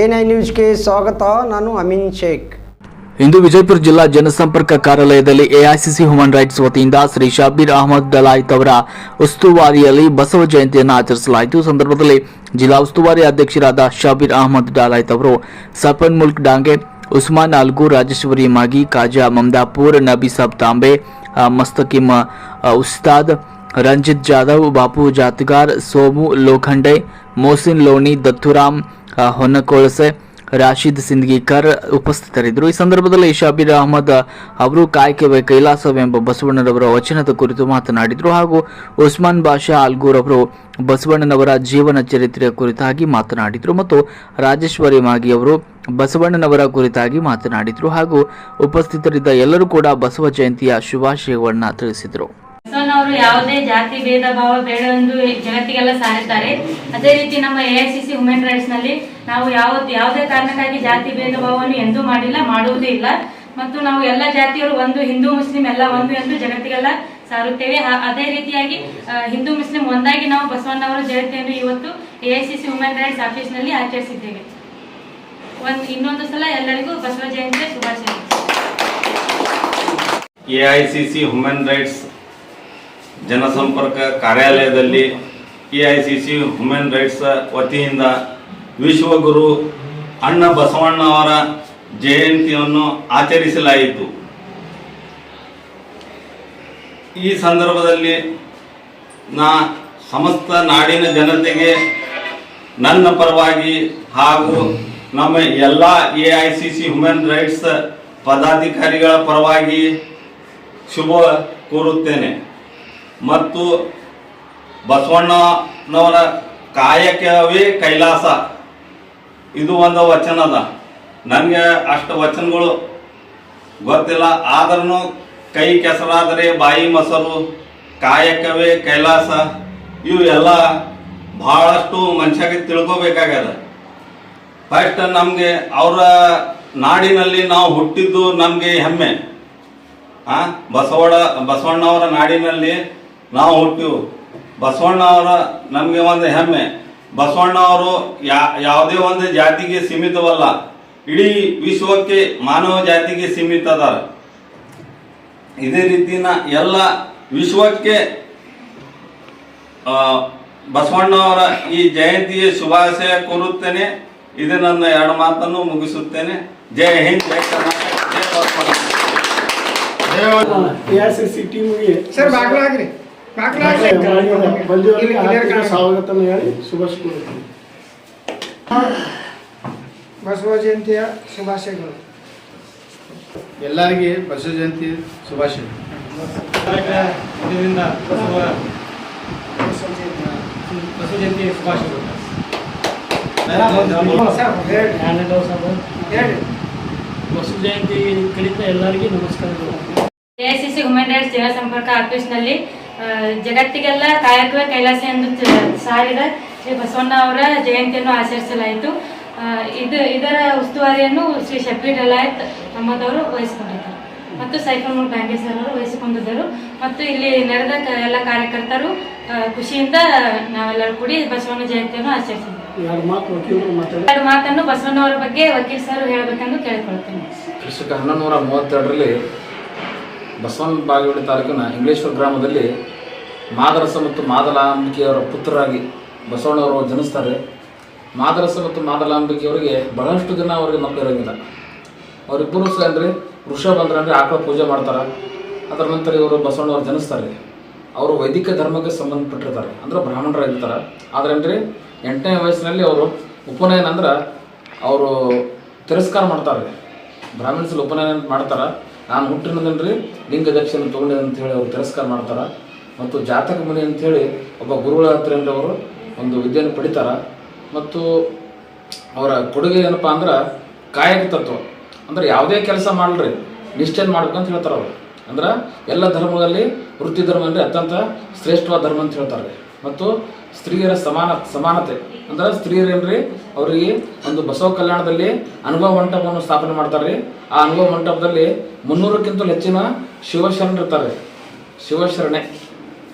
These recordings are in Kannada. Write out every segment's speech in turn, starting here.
ಎನ್ ಐ ನ್ಯೂಸ್ಗೆ ಸ್ವಾಗತ. ನಾನು ಅಮೀನ್ ಶೇಖ್. ಇಂದು ವಿಜಯಪುರ ಜಿಲ್ಲಾ ಜನಸಂಪರ್ಕ ಕಾರ್ಯಾಲಯದಲ್ಲಿ ಎಐಸಿಸಿ ಹ್ಯೂಮನ್ ರೈಟ್ಸ್ ವತಿಯಿಂದ ಶ್ರೀ ಶಾಬೀರ್ ಅಹಮದ್ ದಲಾಯ್ತ್ ಅವರ ಉಸ್ತುವಾರಿಯಲ್ಲಿ ಬಸವ ಜಯಂತಿಯನ್ನು ಆಚರಿಸಲಾಯಿತು. ಈ ಸಂದರ್ಭದಲ್ಲಿ ಜಿಲ್ಲಾ ಉಸ್ತುವಾರಿ ಅಧ್ಯಕ್ಷರಾದ ಶಾಬೀರ್ ಅಹಮದ್ ಡಲಾಯ್ತ್ ಅವರು ಸಪನ್ ಮುಲ್ಕ್ ಡಾಂಗೆ ಉಸ್ಮಾನ್ ಅಲ್ಗು ರಾಜೇಶ್ವರಿ ಮಾಗಿ ಕಾಜಾ ಮಮದಾಪುರ್ ನಬಿ ಸಾಬ್ ತಾಂಬೆ ಆ, ಮಸ್ತಕಿಮ್ ಆ, ಉಸ್ತಾದ್ ರಂಜಿತ್ ಜಾಧವ್ ಬಾಪು ಜಾತ್ಗಾರ್ ಸೋಮು ಲೋಖಂಡೆ ಮೋಸಿನ್ ಲೋಣಿ ದತ್ತುರಾಮ್ ಆ, ಹೊನ್ನಕೊಳಸೆ ರಾಶಿದ್ ಸಿಂದ್ಗಿಕರ್ ಉಪಸ್ಥಿತರಿದ್ದರು. ಈ ಸಂದರ್ಭದಲ್ಲಿ ಶಾಬೀರ್ ಅಹಮದ್ ಅವರು ಕಾಯಕವೇ ಕೈಲಾಸವೆಂಬ ಬಸವಣ್ಣನವರ ವಚನದ ಕುರಿತು ಮಾತನಾಡಿದರು. ಹಾಗೂ ಉಸ್ಮಾನ್ ಬಾಷಾ ಆಲ್ಗೂರ್ ಅವರು ಬಸವಣ್ಣನವರ ಜೀವನ ಚರಿತ್ರೆಯ ಕುರಿತಾಗಿ ಮಾತನಾಡಿದರು ಮತ್ತು ರಾಜೇಶ್ವರಿ ಮಾಗಿ ಅವರು ಬಸವಣ್ಣನವರ ಕುರಿತಾಗಿ ಮಾತನಾಡಿದರು. ಹಾಗೂ ಉಪಸ್ಥಿತರಿದ್ದ ಎಲ್ಲರೂ ಕೂಡ ಬಸವ ಜಯಂತಿಯ ಶುಭಾಶಯವನ್ನು ತಿಳಿಸಿದರು. ಬಸವಣ್ಣವರು ಯಾವುದೇ ಜಾತಿ, ಭೇದ, ಭಾವ ಎಂದು ಜಗತ್ತಿಗೆಲ್ಲ ಸಾರುತ್ತಾರೆ ಅದೇ ರೀತಿ ನಮ್ಮ A I C C women ರೈಟ್ಸ್ನಲ್ಲಿ ನಾವು ಯಾವ ಯಾವುದೇ ಕಾರಣಕ್ಕಾಗಿ ಜಾತಿ, ಭೇದ, ಭಾವವನ್ನು ಎಂದೂ ಮಾಡಿಲ್ಲ, ಮಾಡುವುದೂ ಇಲ್ಲ. ಮತ್ತು ನಾವು ಎಲ್ಲ ಜಾತಿಯವರು ಒಂದು, ಹಿಂದೂ, ಮುಸ್ಲಿಂ ಎಲ್ಲ ಒಂದು ಎಂದು ಜಗತ್ತಿಗೆಲ್ಲ ಸಾರುತ್ತೇವೆ. ಅದೇ ರೀತಿಯಾಗಿ ಹಿಂದೂ, ಮುಸ್ಲಿಂ ಒಂದಾಗಿ ನಾವು ಬಸವಣ್ಣವರ ಜಯಂತಿಯನ್ನು ಇವತ್ತು A I C C women rights ಆಫೀಸ್ನಲ್ಲಿ ಆಚರಿಸಿದ್ದೇವೆ. ಒಂದು, ಇನ್ನೊಂದು ಸಲ ಎಲ್ಲರಿಗೂ ಬಸವ ಜಯಂತಿಯ ಶುಭಾಶಯ ಎಐಸಿಸಿ ಹ್ಯೂಮನ್ ರೈಟ್ಸ್ ಜನಸಂಪರ್ಕ ಕಾರ್ಯಾಲಯದಲ್ಲಿ A I C C human rights ವತಿಯಿಂದ ವಿಶ್ವಗುರು ಅಣ್ಣ ಬಸವಣ್ಣ ಅವರ ಜಯಂತಿಯನ್ನು ಆಚರಿಸಲಾಯಿತು. ಈ ಸಂದರ್ಭದಲ್ಲಿ ನಾ ಸಮಸ್ತ ನಾಡಿನ ಜನತೆಗೆ ನನ್ನ ಪರವಾಗಿ ಹಾಗೂ ನಮ್ಮ ಎಲ್ಲ A I C C human rights ಪದಾಧಿಕಾರಿಗಳ ಪರವಾಗಿ ಶುಭ ಕೋರುತ್ತೇನೆ. ಮತ್ತು ಬಸವಣ್ಣನವರ ಕಾಯಕವೇ ಕೈಲಾಸ. ಇದು ಒಂದು ವಚನ ಅದ. ನನಗೆ ಅಷ್ಟು ವಚನಗಳು ಗೊತ್ತಿಲ್ಲ. ಆದ್ರೂ ಕೈ ಕೆಸರಾದರೆ ಬಾಯಿ ಮೊಸರು ಕಾಯಕವೇ ಕೈಲಾಸ. ಇವು ಎಲ್ಲ ಭಾಳಷ್ಟು ಮನುಷ್ಯಗೆ ತಿಳ್ಕೋಬೇಕಾಗ್ಯದ. ಫಸ್ಟ್ ನಮಗೆ ಅವರ ನಾಡಿನಲ್ಲಿ ನಾವು ಹುಟ್ಟಿದ್ದು ನಮಗೆ ಹೆಮ್ಮೆ. ಆ, ಬಸವಳ, ಬಸವಣ್ಣವರ ನಾಡಿನಲ್ಲಿ ನಾವು ಹುಟ್ಟಿವು ಬಸವಣ್ಣವರ ನಮಗೆ ಒಂದು ಹೆಮ್ಮೆ. ಬಸವಣ್ಣ ಅವರು ಯಾವುದೇ ಒಂದು ಜಾತಿಗೆ ಸೀಮಿತವಲ್ಲ. ಇಡೀ ವಿಶ್ವಕ್ಕೆ ಮಾನವ ಜಾತಿಗೆ ಸೀಮಿತ ಅದಾರ ಇದೇ ರೀತಿನ ಎಲ್ಲ ವಿಶ್ವಕ್ಕೆ ಆ, ಬಸವಣ್ಣವರ ಈ ಜಯಂತಿಯ ಶುಭಾಶಯ ಕೋರುತ್ತೇನೆ. ಇದು ನನ್ನ ಎರಡು ಮಾತನ್ನು ಮುಗಿಸುತ್ತೇನೆ. ಜಯ ಹಿಂದ್ ಜಯ ಕರ್ನಾಟಕ ಜಯ ಬಸವಣ್ಣ ಬಂದಿವರಿಗೆ ಹಾರ್ದಿಕ ಸ್ವಾಗತ ಹೇಳಿ ಶುಭಾಶಯ ಕೋರುತ್ತೇನೆ. ಬಸವ ಜಯಂತಿಯ ಶುಭಾಶಯಗಳು. ಎಲ್ಲರಿಗೆ ಬಸವ ಜಯಂತಿ ಶುಭಾಶಯ. ಇದರಿಂದ ಬಸವ ಬಸವ ಜಯಂತಿ ಶುಭಾಶಯಗಳು. ಬಸವ ಜಯಂತಿ ಕಡಿತ ಎಲ್ಲರಿಗೂ ನಮಸ್ಕಾರಗಳು. ಎಐಸಿಸಿ ಹ್ಯೂಮನ್ ರೈಟ್ಸ್ ಸಂಪರ್ಕ ಆಫೀಸ್ನಲ್ಲಿ ಜಗತ್ತಿಗೆಲ್ಲ ಕಾಯಕವೇ ಕೈಲಾಸ ಎಂದು ಸಾರಿದ ಶ್ರೀ ಬಸವಣ್ಣ ಅವರ ಜಯಂತಿಯನ್ನು ಆಚರಿಸಲಾಯಿತು. ಇದು ಇದರ ಉಸ್ತುವಾರಿಯನ್ನು ಶ್ರೀ ಶಬೀರ್ ಅಲಾಯತ್ ನಮ್ಮದವರು ವಹಿಸಿಕೊಂಡಿದ್ದರು. ಮತ್ತು ಸೈಫಲ್ ಮುಲ್ ಬ್ಯಾಂಗೆ ಸರ್ ಅವರು ವಹಿಸಿಕೊಂಡಿದ್ದರು. ಮತ್ತು ಇಲ್ಲಿ ನಡೆದ ಎಲ್ಲ ಕಾರ್ಯಕರ್ತರು ಖುಷಿಯಿಂದ ನಾವೆಲ್ಲರೂ ಕೂಡಿ ಬಸವಣ್ಣ ಜಯಂತಿಯನ್ನು ಆಚರಿಸಿದ್ದೇವೆ ಎರಡು ಮಾತನ್ನು ಬಸವಣ್ಣವರ ಬಗ್ಗೆ ವಕೀಲ್ ಸರ್ ಹೇಳಬೇಕೆಂದು ಕೇಳಿಕೊಳ್ತೇನೆ. ಹನ್ನೊಂದು ನೂರ ಮೂವತ್ತೆರಡರಲ್ಲಿ ಬಸವನ ಬಾಗೇವಾಡಿ ತಾಲೂಕಿನ ಇಂಗ್ಲೇಶ್ವರ ಗ್ರಾಮದಲ್ಲಿ ಮಾದರಸ ಮತ್ತು ಮಾದಲಾಂಬಿಕೆಯವರ ಪುತ್ರರಾಗಿ ಬಸವಣ್ಣವರು ಜನಿಸ್ತಾರೆ. ಮಾದರಸ ಮತ್ತು ಮಾದಲಾಂಬಿಕೆಯವರಿಗೆ ಬಹಳಷ್ಟು ದಿನ ಅವರಿಗೆ ಮಕ್ಕಳು ಇರೋಂಗಿಲ್ಲ. ಅವರಿಬ್ಬರು ಸಹ ಅಂದರೆ ವೃಷ ಬಂದ್ರೆ ಅಂದರೆ ಆಕಳ ಪೂಜೆ ಮಾಡ್ತಾರೆ. ಅದರ ನಂತರ ಇವರು ಬಸವಣ್ಣವ್ರು ಜನಿಸ್ತಾರೆ. ಅವರು ವೈದಿಕ ಧರ್ಮಕ್ಕೆ ಸಂಬಂಧಪಟ್ಟಿರ್ತಾರೆ. ಅಂದ್ರೆ ಬ್ರಾಹ್ಮಣರಾಗಿರ್ತಾರೆ. ಆದರೆ ಅಂದರೆ ಎಂಟನೇ ವಯಸ್ಸಿನಲ್ಲಿ ಅವರು ಉಪನಯನ ಅಂದ್ರೆ ಅವರು ತಿರಸ್ಕಾರ ಮಾಡ್ತಾರೆ. ಬ್ರಾಹ್ಮಣಸಲ್ಲಿ ಉಪನಯನ ಮಾಡ್ತಾರೆ. ನಾನು ಹುಟ್ಟಿನದನ್ರಿ ಲಿಂಗ ದಕ್ಷಿಣ ತೊಗೊಂಡೆ ಅಂತ ಹೇಳಿ ಅವರು ತಿರಸ್ಕಾರ ಮಾಡ್ತಾರೆ. ಮತ್ತು ಜಾತಕ ಮುನಿ ಅಂಥೇಳಿ ಒಬ್ಬ ಗುರುಗಳ ಹತ್ರ ಅವರು, ಒಂದು ವಿದ್ಯೆಯನ್ನು ಪಡಿತಾರೆ. ಮತ್ತು ಅವರ ಕೊಡುಗೆ ಏನಪ್ಪ ಅಂದ್ರೆ ಕಾಯಕ ತತ್ವ. ಅಂದ್ರೆ ಯಾವುದೇ ಕೆಲಸ ಮಾಡ್ರಿ ನಿಷ್ಠೆನ್ ಮಾಡ್ಬೇಕಂತ ಹೇಳ್ತಾರೆ ಅವರು. ಅಂದ್ರೆ ಎಲ್ಲ ಧರ್ಮಗಳಲ್ಲಿ ವೃತ್ತಿ ಧರ್ಮ ಅಂದರೆ ಅತ್ಯಂತ ಶ್ರೇಷ್ಠವಾದ ಧರ್ಮ ಅಂತ ಹೇಳ್ತಾರೆ ಮತ್ತು ಸ್ತ್ರೀಯರ ಸಮಾನ, ಸಮಾನತೆ. ಅಂದ್ರೆ ಸ್ತ್ರೀಯರೇನ್ರಿ ಅವರಿಗೆ ಒಂದು ಬಸವ ಕಲ್ಯಾಣದಲ್ಲಿ ಅನುಭವ ಮಂಟಪವನ್ನು ಸ್ಥಾಪನೆ ಮಾಡ್ತಾರೆ ಆ ಅನುಭವ ಮಂಟಪದಲ್ಲಿ ಮುನ್ನೂರಕ್ಕಿಂತಲೂ ಹೆಚ್ಚಿನ ಶಿವಶರಣರು ಇರ್ತಾರೆ ಶಿವಶರಣೆ.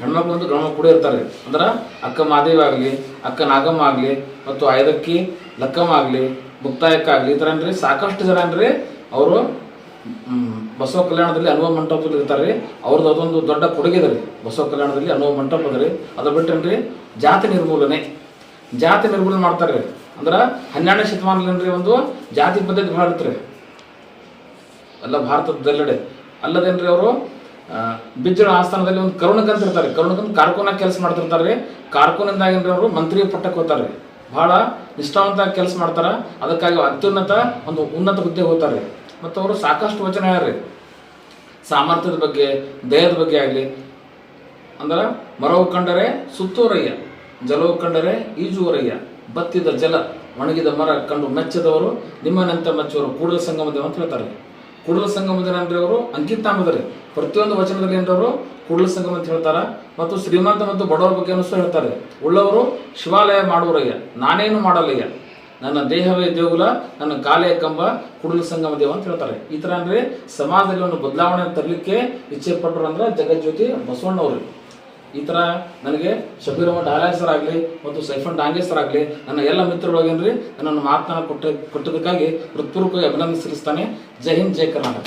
ಹೆಣ್ಮಕ್ಳು ಒಂದು ಗ್ರಾಮ ಕೂಡ ಇರ್ತಾರೆ ಅಂದ್ರೆ ಅಕ್ಕ ಮಾದೇವಿ ಆಗಲಿ, ಅಕ್ಕ ನಾಗಮ್ಮ ಆಗಲಿ, ಮತ್ತು ಐದಕ್ಕಿ ಲಕ್ಕಮ್ಮ ಆಗಲಿ ಮುಕ್ತಾಯಕ್ಕಾಗಲಿ ಈ ಥರ ಏನ್ರಿ? ಸಾಕಷ್ಟು ಜನ ಏನ್ರಿ? ಅವರು ಬಸವ ಕಲ್ಯಾಣದಲ್ಲಿ ಅನುಭವ ಮಂಟಪದಲ್ಲಿ ಇರ್ತಾರೆ ರೀ. ಅವ್ರದ್ದು ಅದೊಂದು ದೊಡ್ಡ ಕೊಡುಗೆ ಇದೆ ರೀ. ಬಸವ ಕಲ್ಯಾಣದಲ್ಲಿ ಅನುಭವ ಮಂಟಪ ಅದ ರೀ. ಅದು ಬಿಟ್ಟೇನ್ರಿ ಜಾತಿ ನಿರ್ಮೂಲನೆ. ಜಾತಿ ನಿರ್ಮೂಲನೆ ಮಾಡ್ತಾರೆ ರೀ. ಅಂದ್ರೆ ಹನ್ನೆರಡನೇ ಶತಮಾನದಲ್ಲಿ ಒಂದು ಜಾತಿ ಪದ್ಧತಿ ಭಾಳ ಇತ್ತು ಅಲ್ಲ ಅಲ್ಲದೇನ್ರಿ ಅವರು ಬಿಜ್ಜಳ ಆಸ್ಥಾನದಲ್ಲಿ ಒಂದು ಕರುಣಕ್ ಅಂತ ಇರ್ತಾರೆ ಕರುಣಕಂತ ಕಾರ್ಕೋನಾಗ ಕೆಲಸ ಮಾಡ್ತಿರ್ತಾರೆ ರೀ. ಕಾರ್ಕೋನಿಂದಾಗಿನ್ರಿ ಅವರು ಮಂತ್ರಿ ಪಟ್ಟಕ್ಕೆ ಹೋಗ್ತಾರೆ ರೀ. ಬಹಳ ನಿಷ್ಠಾವಂತ ಕೆಲಸ ಮಾಡ್ತಾರ. ಅದಕ್ಕಾಗಿ ಅತ್ಯುನ್ನತ, ಒಂದು ಉನ್ನತ ಹುದ್ದೆ ಹೋಗ್ತಾರೆ ರೀ. ಮತ್ತು ಅವರು ಸಾಕಷ್ಟು ವಚನ ಹೇಳ್ರಿ. ಸಾಮರ್ಥ್ಯದ ಬಗ್ಗೆ ದೇಹದ ಬಗ್ಗೆ ಆಗಲಿ. ಅಂದ್ರೆ, ಮರವು ಕಂಡರೆ ಸುತ್ತೂರಯ್ಯ, ಜಲವು ಕಂಡರೆ ಈಜುವರಯ್ಯ, ಬತ್ತಿದ ಜಲ, ಒಣಗಿದ ಮರ ಕಂಡು ಮೆಚ್ಚದವರು, ನಿಮ್ಮನಂತ ಮೆಚ್ಚುವರು ಕೂಡಲ ಸಂಗಮದೇವ ಅಂತ ಹೇಳ್ತಾರೆ. ಕೂಡಲ ಸಂಗಮದೇವ ಅಂದ್ರೆ ಅವರು ಅಂಕಿತಾಂಬದರಿ. ಪ್ರತಿಯೊಂದು ವಚನದಲ್ಲಿ ಏನವರು ಕೂಡಲ ಸಂಗಮ ಅಂತ ಹೇಳ್ತಾರೆ. ಮತ್ತು ಶ್ರೀಮಂತ ಮತ್ತು ಬಡವರ ಬಗ್ಗೆ ಅನಿಸ್ತು ಹೇಳ್ತಾರೆ. ಉಳ್ಳವರು ಶಿವಾಲಯ ಮಾಡುವರಯ್ಯ, ನಾನೇನು ಮಾಡಲ್ಲಯ್ಯ ನನ್ನ ದೇಹವೇ ದೇಗುಲ, ನನ್ನ ಕಾಲೇ ಕಂಬ, ಕುಡಲು ಸಂಗಮ ದೇವ ಅಂತ ಹೇಳ್ತಾರೆ. ಈ ಥರ ಅಂದ್ರೆ ಸಮಾಜದಲ್ಲಿ ಒಂದು ಬದಲಾವಣೆ ತರಲಿಕ್ಕೆ ಇಚ್ಛೆ ಪಟ್ಟರು ಅಂದ್ರೆ ಜಗಜ್ಯೋತಿ ಬಸವಣ್ಣವರು. ಈ ಥರ ನನಗೆ ಶಬೀರ ಮಠ ಡಾಲಾಯ್ ಸರ್ ಆಗಲಿ ಮತ್ತು ಸೈಫನ್ ಡಾಂಗೇಸರ್ ಆಗಲಿ ನನ್ನ ಎಲ್ಲ ಮಿತ್ರರೊಳಗೇನ್ರಿ ನನ್ನನ್ನು ಮಾತನಾಡ ಕೊಟ್ಟ ಕೊಟ್ಟದಕ್ಕಾಗಿ ಹೃತ್ಪೂರ್ವಕವಾಗಿ ಅಭಿನಂದನೆ ಸಲ್ಲಿಸ್ತಾನೆ ಜೈ ಹಿಂದ್, ಜೈ ಕರ್ನಾಟಕ.